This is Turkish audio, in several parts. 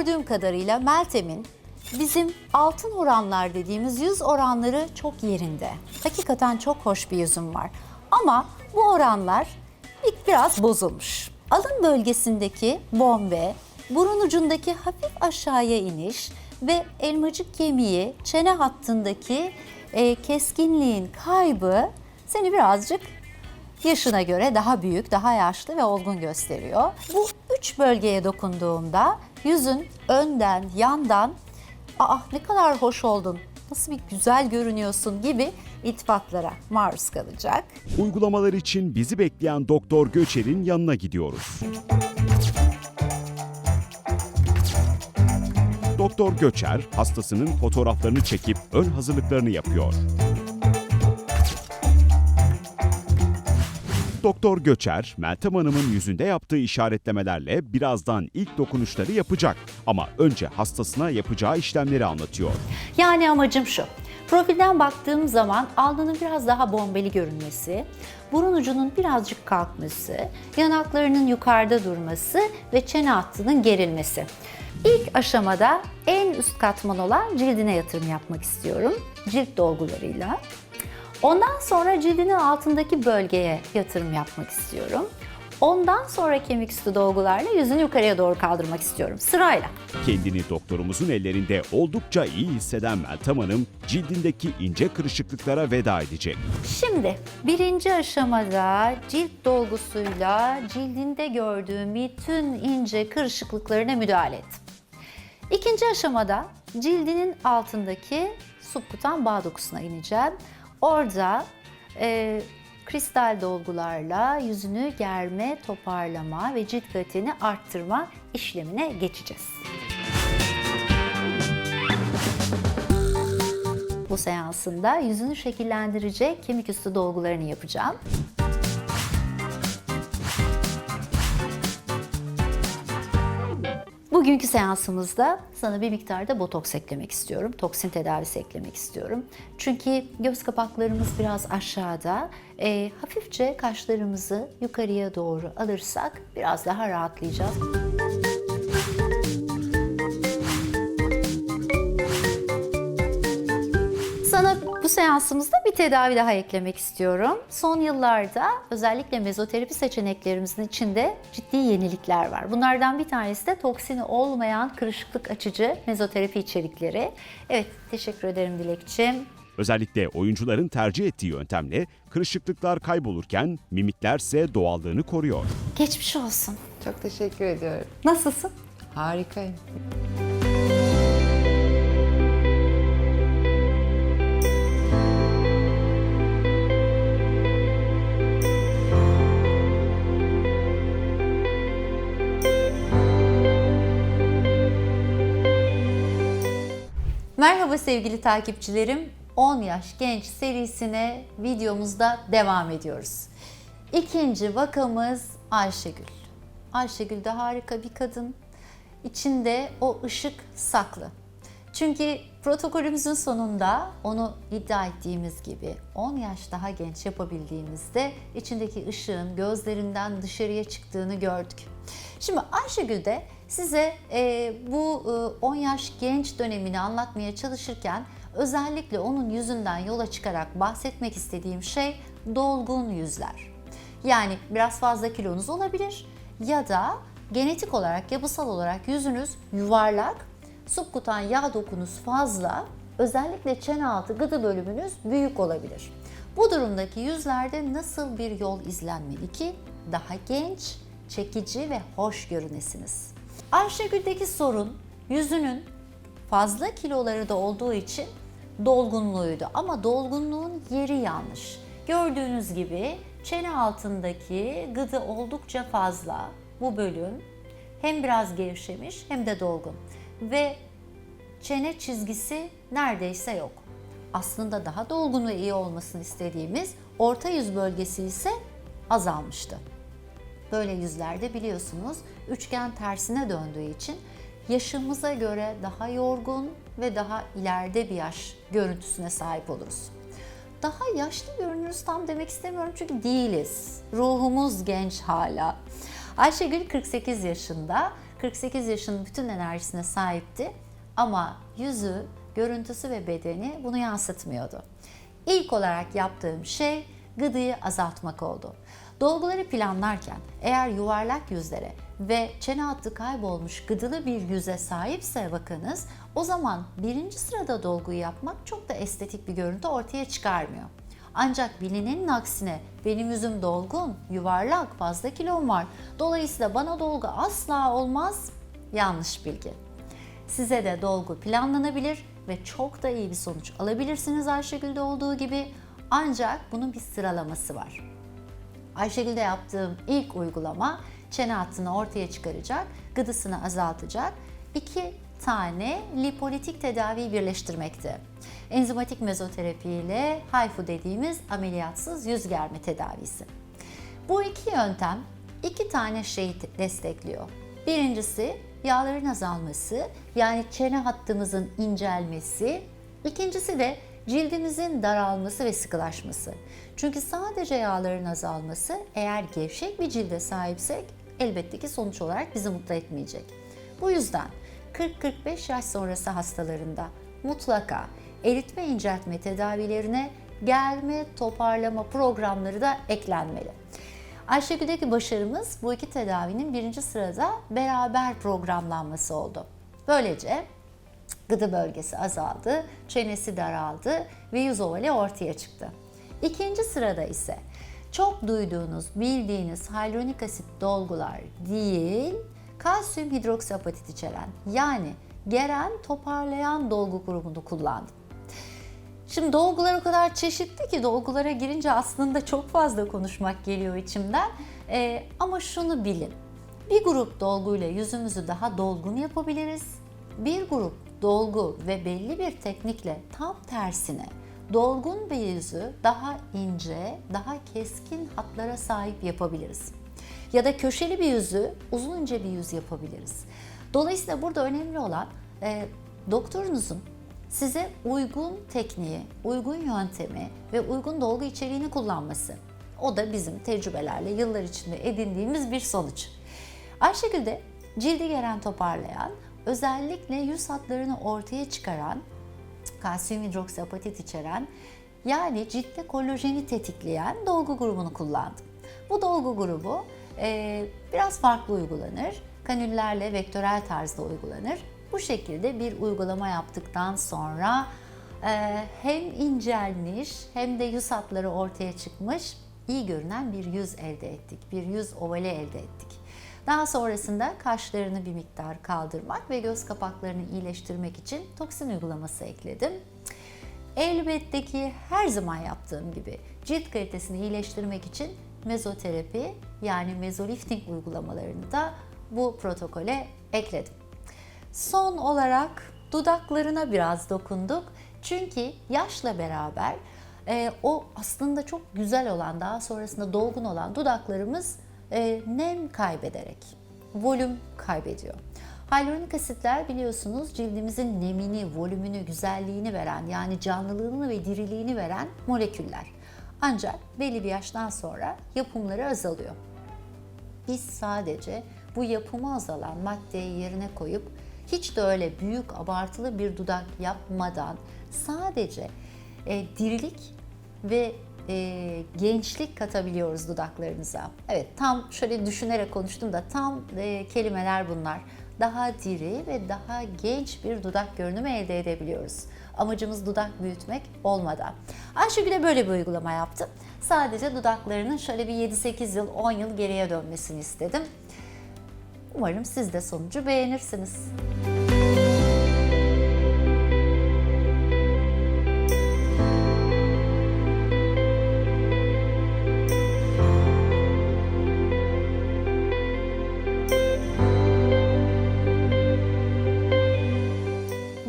gördüğüm kadarıyla Meltem'in bizim altın oranlar dediğimiz yüz oranları çok yerinde. Hakikaten çok hoş bir yüzüm var. Ama bu oranlar ilk biraz bozulmuş. Alın bölgesindeki bombe, burun ucundaki hafif aşağıya iniş ve elmacık kemiği, çene hattındaki e, keskinliğin kaybı seni birazcık yaşına göre daha büyük, daha yaşlı ve olgun gösteriyor. Bu üç bölgeye dokunduğumda yüzün önden, yandan ''Aa ne kadar hoş oldun, nasıl bir güzel görünüyorsun'' gibi iltifatlara maruz kalacak. Uygulamalar için bizi bekleyen Doktor Göçer'in yanına gidiyoruz. Doktor Göçer hastasının fotoğraflarını çekip ön hazırlıklarını yapıyor. Doktor Göçer, Meltem Hanım'ın yüzünde yaptığı işaretlemelerle birazdan ilk dokunuşları yapacak. Ama önce hastasına yapacağı işlemleri anlatıyor. Yani amacım şu. Profilden baktığım zaman alnının biraz daha bombeli görünmesi, burun ucunun birazcık kalkması, yanaklarının yukarıda durması ve çene hattının gerilmesi. İlk aşamada en üst katman olan cildine yatırım yapmak istiyorum. Cilt dolgularıyla. Ondan sonra cildinin altındaki bölgeye yatırım yapmak istiyorum. Ondan sonra kemik üstü dolgularla yüzünü yukarıya doğru kaldırmak istiyorum sırayla. Kendini doktorumuzun ellerinde oldukça iyi hisseden Meltem Hanım, cildindeki ince kırışıklıklara veda edecek. Şimdi birinci aşamada cilt dolgusuyla cildinde gördüğüm bütün ince kırışıklıklarına müdahale ettim. İkinci aşamada cildinin altındaki subkutan bağ dokusuna ineceğim. Orada e, kristal dolgularla yüzünü germe, toparlama ve cilt kaliteni arttırma işlemine geçeceğiz. Bu seansında yüzünü şekillendirecek kemik üstü dolgularını yapacağım. Bugünkü seansımızda sana bir miktarda botoks eklemek istiyorum. Toksin tedavisi eklemek istiyorum. Çünkü göz kapaklarımız biraz aşağıda. Ee, hafifçe kaşlarımızı yukarıya doğru alırsak biraz daha rahatlayacağız. Seansımızda bir tedavi daha eklemek istiyorum. Son yıllarda özellikle mezoterapi seçeneklerimizin içinde ciddi yenilikler var. Bunlardan bir tanesi de toksini olmayan kırışıklık açıcı mezoterapi içerikleri. Evet, teşekkür ederim Dilekçim. Özellikle oyuncuların tercih ettiği yöntemle kırışıklıklar kaybolurken mimiklerse doğallığını koruyor. Geçmiş olsun. Çok teşekkür ediyorum. Nasılsın? Harikayım. Merhaba sevgili takipçilerim. 10 yaş genç serisine videomuzda devam ediyoruz. İkinci vakamız Ayşegül. Ayşegül de harika bir kadın. İçinde o ışık saklı. Çünkü protokolümüzün sonunda onu iddia ettiğimiz gibi 10 yaş daha genç yapabildiğimizde içindeki ışığın gözlerinden dışarıya çıktığını gördük. Şimdi Ayşegül de size e, bu e, 10 yaş genç dönemini anlatmaya çalışırken özellikle onun yüzünden yola çıkarak bahsetmek istediğim şey dolgun yüzler. Yani biraz fazla kilonuz olabilir ya da genetik olarak, yapısal olarak yüzünüz yuvarlak, subkutan yağ dokunuz fazla, özellikle çene altı gıdı bölümünüz büyük olabilir. Bu durumdaki yüzlerde nasıl bir yol izlenmeli ki daha genç, çekici ve hoş görünesiniz? Ayşegül'deki sorun yüzünün fazla kiloları da olduğu için dolgunluğuydu ama dolgunluğun yeri yanlış. Gördüğünüz gibi çene altındaki gıdı oldukça fazla bu bölüm hem biraz gevşemiş hem de dolgun ve çene çizgisi neredeyse yok. Aslında daha dolgun ve iyi olmasını istediğimiz orta yüz bölgesi ise azalmıştı. Böyle yüzlerde biliyorsunuz üçgen tersine döndüğü için yaşımıza göre daha yorgun ve daha ileride bir yaş görüntüsüne sahip oluruz. Daha yaşlı görünürüz tam demek istemiyorum çünkü değiliz. Ruhumuz genç hala. Ayşegül 48 yaşında. 48 yaşının bütün enerjisine sahipti ama yüzü, görüntüsü ve bedeni bunu yansıtmıyordu. İlk olarak yaptığım şey gıdıyı azaltmak oldu. Dolguları planlarken eğer yuvarlak yüzlere ve çene hattı kaybolmuş gıdılı bir yüze sahipse bakınız o zaman birinci sırada dolguyu yapmak çok da estetik bir görüntü ortaya çıkarmıyor. Ancak bilinenin aksine benim yüzüm dolgun, yuvarlak, fazla kilom var. Dolayısıyla bana dolgu asla olmaz. Yanlış bilgi. Size de dolgu planlanabilir ve çok da iyi bir sonuç alabilirsiniz Ayşegül'de olduğu gibi. Ancak bunun bir sıralaması var. Ayşegül'de yaptığım ilk uygulama çene hattını ortaya çıkaracak, gıdısını azaltacak. iki tane lipolitik tedaviyi birleştirmekti. Enzimatik mezoterapi ile HIFU dediğimiz ameliyatsız yüz germe tedavisi. Bu iki yöntem iki tane şeyi te- destekliyor. Birincisi yağların azalması yani çene hattımızın incelmesi. İkincisi de cildimizin daralması ve sıkılaşması. Çünkü sadece yağların azalması eğer gevşek bir cilde sahipsek elbette ki sonuç olarak bizi mutlu etmeyecek. Bu yüzden 40-45 yaş sonrası hastalarında mutlaka eritme inceltme tedavilerine germe toparlama programları da eklenmeli. Ayşegül'deki başarımız bu iki tedavinin birinci sırada beraber programlanması oldu. Böylece gıdı bölgesi azaldı, çenesi daraldı ve yüz ovali ortaya çıktı. İkinci sırada ise çok duyduğunuz, bildiğiniz hyaluronik asit dolgular değil, kalsiyum hidroksiapatit içeren yani geren toparlayan dolgu grubunu kullandım. Şimdi dolgular o kadar çeşitli ki dolgulara girince aslında çok fazla konuşmak geliyor içimden. Ee, ama şunu bilin. Bir grup dolguyla yüzümüzü daha dolgun yapabiliriz. Bir grup dolgu ve belli bir teknikle tam tersine dolgun bir yüzü daha ince, daha keskin hatlara sahip yapabiliriz. Ya da köşeli bir yüzü uzun ince bir yüz yapabiliriz. Dolayısıyla burada önemli olan e, doktorunuzun size uygun tekniği, uygun yöntemi ve uygun dolgu içeriğini kullanması. O da bizim tecrübelerle yıllar içinde edindiğimiz bir sonuç. Ayşegül de cildi geren toparlayan, özellikle yüz hatlarını ortaya çıkaran, kalsiyum hidroksiapatit içeren yani ciltte kolajeni tetikleyen dolgu grubunu kullandım. Bu dolgu grubu e, biraz farklı uygulanır. Kanüllerle vektörel tarzda uygulanır. Bu şekilde bir uygulama yaptıktan sonra e, hem incelmiş hem de yüz hatları ortaya çıkmış iyi görünen bir yüz elde ettik. Bir yüz ovali elde ettik. Daha sonrasında kaşlarını bir miktar kaldırmak ve göz kapaklarını iyileştirmek için toksin uygulaması ekledim. Elbette ki her zaman yaptığım gibi cilt kalitesini iyileştirmek için mezoterapi yani mezolifting uygulamalarını da bu protokole ekledim. Son olarak dudaklarına biraz dokunduk. Çünkü yaşla beraber e, o aslında çok güzel olan, daha sonrasında dolgun olan dudaklarımız e, nem kaybederek volüm kaybediyor. Hyaluronik asitler biliyorsunuz cildimizin nemini, volümünü, güzelliğini veren yani canlılığını ve diriliğini veren moleküller. Ancak belli bir yaştan sonra yapımları azalıyor. Biz sadece bu yapımı azalan maddeyi yerine koyup hiç de öyle büyük abartılı bir dudak yapmadan sadece e, dirilik ve e, gençlik katabiliyoruz dudaklarınıza. Evet tam şöyle düşünerek konuştum da tam e, kelimeler bunlar. Daha diri ve daha genç bir dudak görünümü elde edebiliyoruz. Amacımız dudak büyütmek olmadan. Ayşegül'e böyle bir uygulama yaptım. Sadece dudaklarının şöyle bir 7-8 yıl, 10 yıl geriye dönmesini istedim. Umarım siz de sonucu beğenirsiniz.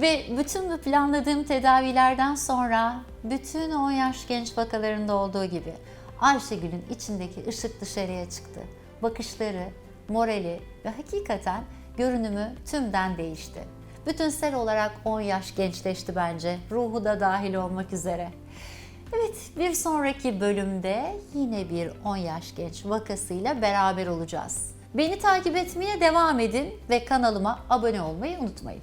Ve bütün bu planladığım tedavilerden sonra bütün 10 yaş genç vakalarında olduğu gibi Ayşegül'ün içindeki ışık dışarıya çıktı. Bakışları, morali ve hakikaten görünümü tümden değişti. Bütünsel olarak 10 yaş gençleşti bence. Ruhu da dahil olmak üzere. Evet, bir sonraki bölümde yine bir 10 yaş genç vakasıyla beraber olacağız. Beni takip etmeye devam edin ve kanalıma abone olmayı unutmayın.